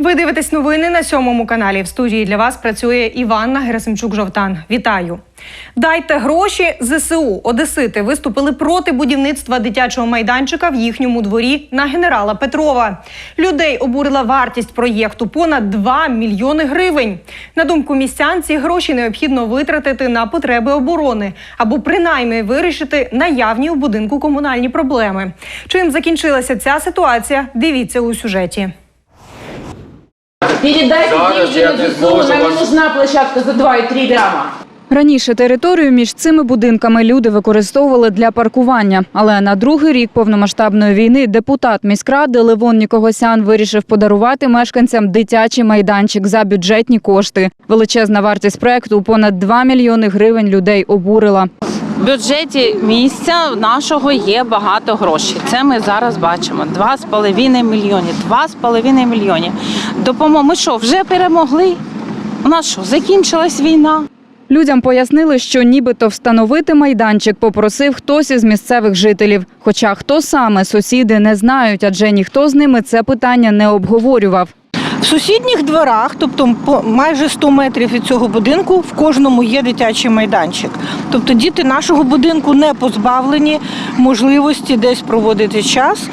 Ви дивитесь новини на сьомому каналі. В студії для вас працює Іванна Герасимчук Жовтан. Вітаю! Дайте гроші ЗСУ. Одесити виступили проти будівництва дитячого майданчика в їхньому дворі на генерала Петрова. Людей обурила вартість проєкту понад 2 мільйони гривень. На думку містян, ці гроші необхідно витратити на потреби оборони або принаймні вирішити наявні у будинку комунальні проблеми. Чим закінчилася ця ситуація? Дивіться у сюжеті. Передайте Зараз деньги я на не зможу нам не вас- нужна площадка за 2,3 ляма. Раніше територію між цими будинками люди використовували для паркування. Але на другий рік повномасштабної війни депутат міськради Левон Нікогосян вирішив подарувати мешканцям дитячий майданчик за бюджетні кошти. Величезна вартість проекту у понад 2 мільйони гривень людей обурила. Бюджеті місця нашого є багато грошей. Це ми зараз бачимо. 2,5 мільйони. 2,5 мільйони. Допомога. Ми що, вже перемогли? У нас що, закінчилась війна? Людям пояснили, що нібито встановити майданчик попросив хтось із місцевих жителів. Хоча хто саме сусіди не знають, адже ніхто з ними це питання не обговорював. В сусідніх дворах, тобто майже 100 метрів від цього будинку, в кожному є дитячий майданчик. Тобто діти нашого будинку не позбавлені можливості десь проводити час.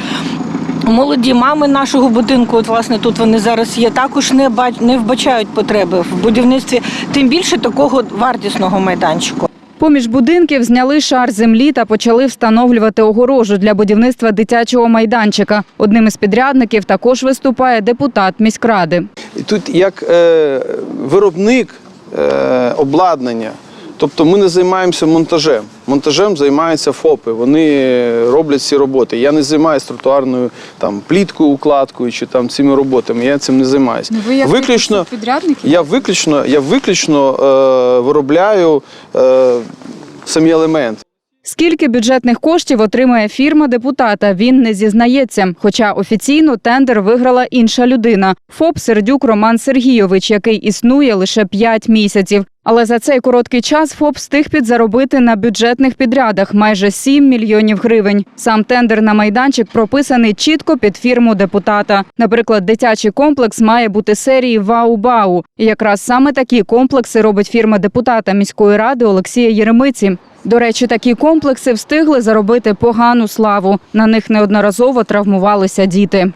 Молоді мами нашого будинку, от власне тут вони зараз є, також не бач- не вбачають потреби в будівництві, тим більше такого вартісного майданчику. Поміж будинків зняли шар землі та почали встановлювати огорожу для будівництва дитячого майданчика. Одним із підрядників також виступає депутат міськради. Тут як е, виробник е, обладнання, тобто ми не займаємося монтажем. Монтажем займаються ФОПи. Вони роблять ці роботи. Я не займаюся тротуарною там пліткою, укладкою чи там цими роботами. Я цим не займаюся. Ви виключно підрядники? я виключно, я виключно е, виробляю е, самі елементи. Скільки бюджетних коштів отримає фірма депутата, він не зізнається. Хоча офіційно тендер виграла інша людина ФОП Сердюк Роман Сергійович, який існує лише 5 місяців. Але за цей короткий час ФОП встиг підзаробити на бюджетних підрядах майже 7 мільйонів гривень. Сам тендер на майданчик прописаний чітко під фірму депутата. Наприклад, дитячий комплекс має бути серії Вау-Бау. І якраз саме такі комплекси робить фірма депутата міської ради Олексія Єремиці. До речі, такі комплекси встигли заробити погану славу. На них неодноразово травмувалися діти.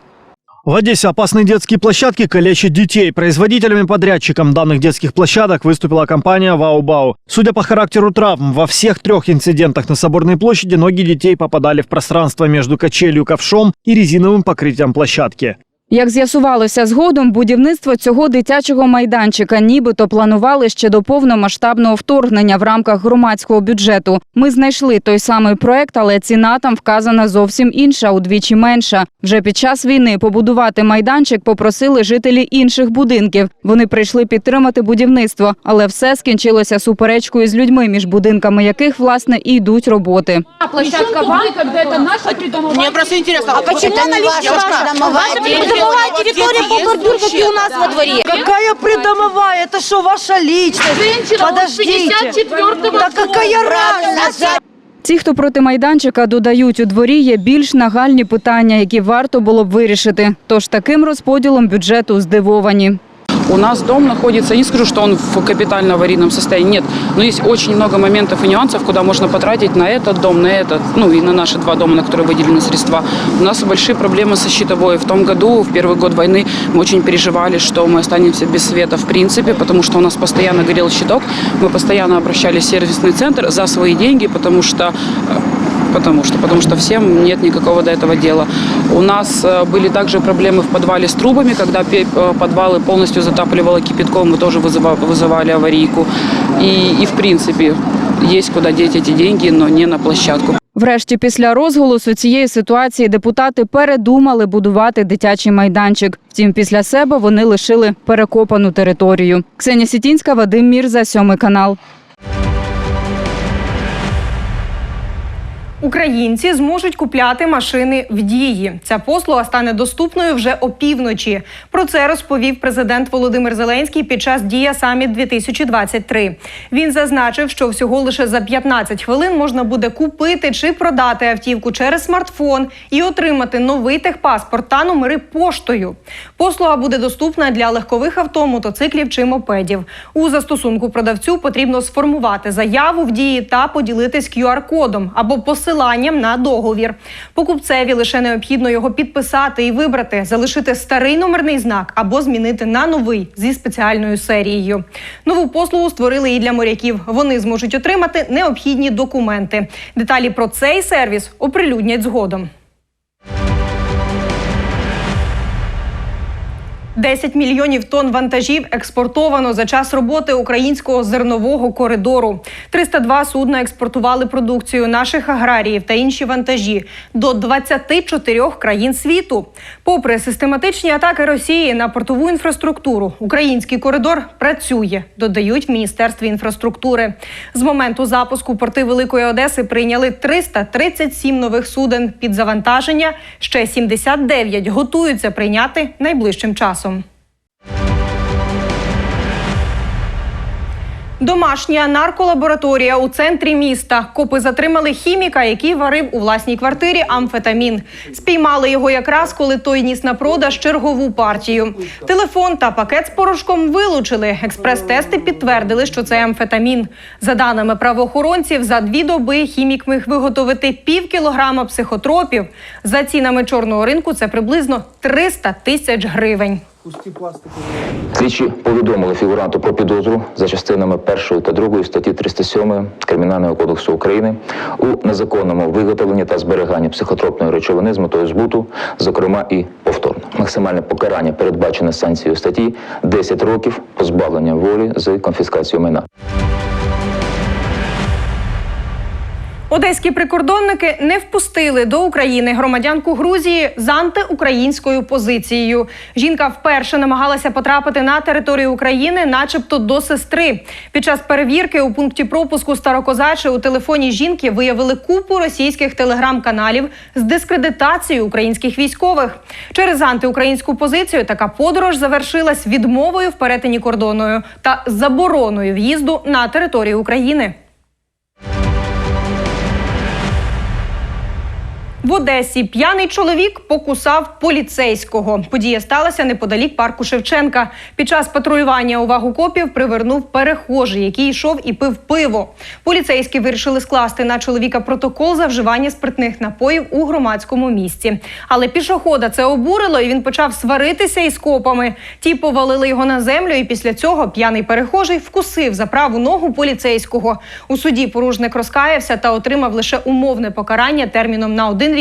В Одессе опасные детские площадки калечат детей. Производителями-подрядчиком данных детских площадок выступила компания «Вау-Бау». Судя по характеру травм, во всех трех инцидентах на Соборной площади ноги детей попадали в пространство между качелью ковшом и резиновым покрытием площадки. Як з'ясувалося згодом, будівництво цього дитячого майданчика нібито планували ще до повномасштабного вторгнення в рамках громадського бюджету. Ми знайшли той самий проект, але ціна там вказана зовсім інша, удвічі менша. Вже під час війни побудувати майданчик попросили жителі інших будинків. Вони прийшли підтримати будівництво, але все скінчилося суперечкою з людьми, між будинками яких власне і йдуть роботи. А площадка вам, когда это наша? Мне просто интересно, а почему она лишняя? Ваша придомовая территория по бордюр, как и у нас во дворе. Какая придомовая? Это что, ваша личность? Женщина, Подождите. 54-го Да какая разница? Ті, хто проти майданчика додають у дворі, є більш нагальні питання, які варто було б вирішити. Тож таким розподілом бюджету здивовані. У нас дом находится, не скажу, что он в капитально аварийном состоянии, нет, но есть очень много моментов и нюансов, куда можно потратить на этот дом, на этот, ну и на наши два дома, на которые выделены средства. У нас большие проблемы со щитовой. В том году, в первый год войны, мы очень переживали, что мы останемся без света в принципе, потому что у нас постоянно горел щиток. Мы постоянно обращались в сервисный центр за свои деньги, потому что э, Потому что, потому что всем нет никакого до этого дела. У нас э, были также проблемы в подвале с трубами, когда пе- э, подвалы полностью затапливало кипятком, мы тоже вызыва- вызывали аварийку. И, и в принципе есть куда деть эти деньги, но не на площадку. Врешті, після розголосу цієї ситуації депутати передумали будувати дитячий майданчик. Втім, після себе вони лишили перекопану територію. Ксенія Сітінська, Вадим Мірза, сьомий канал. Українці зможуть купляти машини в дії. Ця послуга стане доступною вже опівночі. Про це розповів президент Володимир Зеленський під час дія саміт 2023 Він зазначив, що всього лише за 15 хвилин можна буде купити чи продати автівку через смартфон і отримати новий техпаспорт та номери поштою. Послуга буде доступна для легкових авто, мотоциклів чи мопедів. У застосунку продавцю потрібно сформувати заяву в дії та поділитись QR-кодом або посиланням на договір. Покупцеві лише необхідно його підписати і вибрати, залишити старий номерний знак або змінити на новий зі спеціальною серією. Нову послугу створили і для моряків. Вони зможуть отримати необхідні документи. Деталі про цей сервіс оприлюднять згодом. 10 мільйонів тонн вантажів експортовано за час роботи українського зернового коридору. 302 судна експортували продукцію наших аграріїв та інші вантажі до 24 країн світу. Попри систематичні атаки Росії на портову інфраструктуру, український коридор працює, додають в міністерстві інфраструктури. З моменту запуску порти Великої Одеси прийняли 337 нових суден під завантаження. Ще 79 готуються прийняти найближчим часом. Домашня нарколабораторія у центрі міста. Копи затримали хіміка, який варив у власній квартирі амфетамін. Спіймали його якраз, коли той ніс на продаж чергову партію. Телефон та пакет з порошком вилучили. Експрес-тести підтвердили, що це амфетамін. За даними правоохоронців, за дві доби хімік міг виготовити пів кілограма психотропів. За цінами чорного ринку це приблизно 300 тисяч гривень. Слідчі повідомили фігуранту про підозру за частинами 1 та 2 статті 307 Кримінального кодексу України у незаконному виготовленні та зберіганні психотропної речовини з метою збуту, зокрема і повторно. Максимальне покарання передбачене санкцією статті 10 років позбавлення волі з конфіскацією майна. Одеські прикордонники не впустили до України громадянку Грузії з антиукраїнською позицією. Жінка вперше намагалася потрапити на територію України, начебто до сестри. Під час перевірки у пункті пропуску Старокозаче у телефоні жінки виявили купу російських телеграм-каналів з дискредитацією українських військових. Через антиукраїнську позицію така подорож завершилась відмовою в перетині кордоною та забороною в'їзду на територію України. В Одесі п'яний чоловік покусав поліцейського. Подія сталася неподалік парку Шевченка. Під час патрулювання увагу копів привернув перехожий, який йшов і пив пиво. Поліцейські вирішили скласти на чоловіка протокол за вживання спиртних напоїв у громадському місці. Але пішохода це обурило, і він почав сваритися із копами. Ті повалили його на землю, і після цього п'яний перехожий вкусив за праву ногу поліцейського. У суді порушник розкаявся та отримав лише умовне покарання терміном на один рік